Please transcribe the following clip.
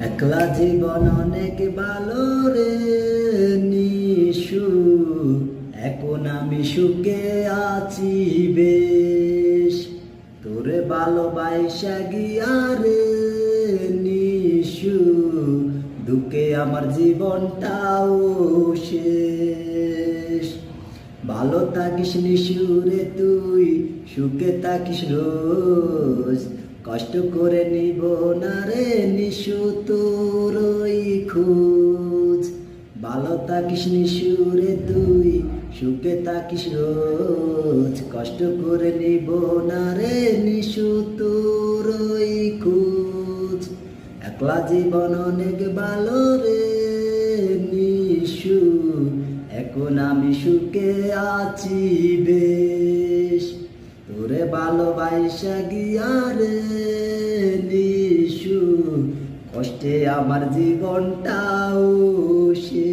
একলা জীবন অনেক ভালো রে নিশু। এখন আমি সুখে আছি বেশ। তোরে ভালোবাসা গিয়া রে নিশু। দুঃখে আমার জীবনটাও শেষ। ভালো থাকিস নিশুরে তুই, সুখে থাকিস রোজ। কষ্ট করে নিব না রে নিশু তোর ওই খোঁজ। ভালো থাকিস নিশুরে তুই, সুখে থাকিস রোজ। কষ্ট করে নিব না রে নিশু তোর ওই খোঁজ। একলা জীবন অনেক ভালো রে নিশু, এখন আমি সুখে আছি বাইশা কষ্টে আমার জীবনটাও সে